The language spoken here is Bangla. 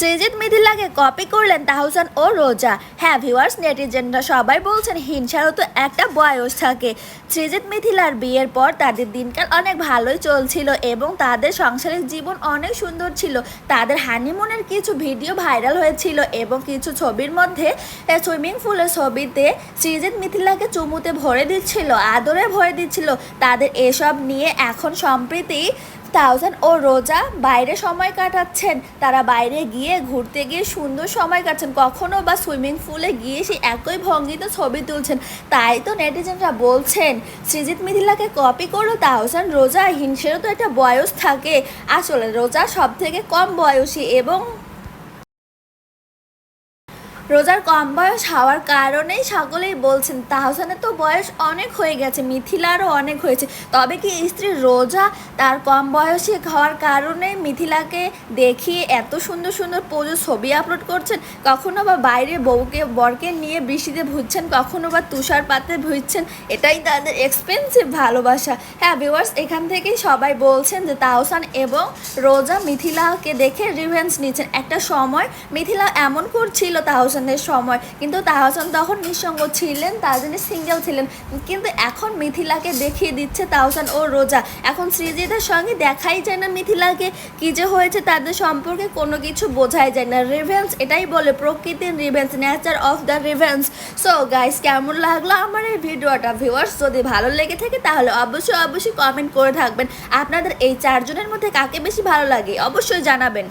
সৃজিত মিথিলাকে কপি করলেন তাহসান ও রোজা। হ্যাঁ ভিউয়ার্স নেটিজেনরা সবাই বলছেন হিংসারও তো একটা বয়স থাকে। সৃজিত মিথিলার বিয়ের পর তাদের দিনকাল অনেক ভালোই চলছিল এবং তাদের সাংসারিক জীবন অনেক সুন্দর ছিল। তাদের হানিমুনের কিছু ভিডিও ভাইরাল হয়েছিল এবং কিছু ছবির মধ্যে সুইমিং পুলের ছবিতে সৃজিত মিথিলাকে চুমুতে ভরে দিচ্ছিল, আদরে ভরে দিচ্ছিল। তাদের এসব নিয়ে এখন সম্প্রতি থাউজেন্ড ও রোজা বাইরে সময় কাটাচ্ছেন। তারা বাইরে গিয়ে, ঘুরতে গিয়ে সুন্দর সময় কাটছেন কখনো বা সুইমিং পুলে গিয়ে সেই একই ভঙ্গিতে ছবি তুলছেন। তাই তো নেটিজেনরা বলছেন, সৃজিত মিথিলাকে কপি করল থাউজেন্ড রোজা, হিংসেরও তো একটা বয়স থাকে। আসলে রোজা সব থেকে কম বয়সী এবং রোজার কম বয়স হওয়ার কারণেই সকলেই বলছেন তাহসানের তো বয়স অনেক হয়ে গেছে, মিথিলারও অনেক হয়েছে। তবে কি স্ত্রী রোজা তার কম বয়সী হওয়ার কারণে মিথিলাকে দেখিয়ে এত সুন্দর সুন্দর পোজো, ছবি আপলোড করছেন? কখনো বা বাইরে বউকে, বরকে নিয়ে বৃষ্টিতে ভুজছেন? কখনো বা তুষারপাতে ভুজছেন? এটাই তাদের এক্সপেন্সিভ ভালোবাসা। হ্যাঁ ভিউয়ার্স এখান থেকেই সবাই বলছেন যে তাহসান এবং রোজা মিথিলাকে দেখে রিভেন্স নিচ্ছেন। একটা সময় মিথিলা এমন করছিল তাহসানের সময়। কিন্তু তাহসান তখন নিঃসঙ্গ ছিলেন তার জন্য সিঙ্গেল ছিলেন। কিন্তু এখন মিথিলাকে দেখিয়ে দিচ্ছে তাহসান ও রোজা। এখন সৃজিতের সঙ্গে দেখাই যায় না মিথিলাকে। কি যে হয়েছে তাদের সম্পর্কে কোনো কিছু বোঝাই যায় না। রিভেন্স এটাই বলে, প্রকৃতির revenge nature of the revenge so guys কেমন লাগল আমার এই ভিডিওটা? ভিউয়ার্স যদি ভালো লেগে থাকে তাহলে অবশ্যই অবশ্যই কমেন্ট করে থাকবেন। আপনাদের এই চারজনের মধ্যে কাকে বেশি ভালো লাগে? অবশ্যই জানাবেন।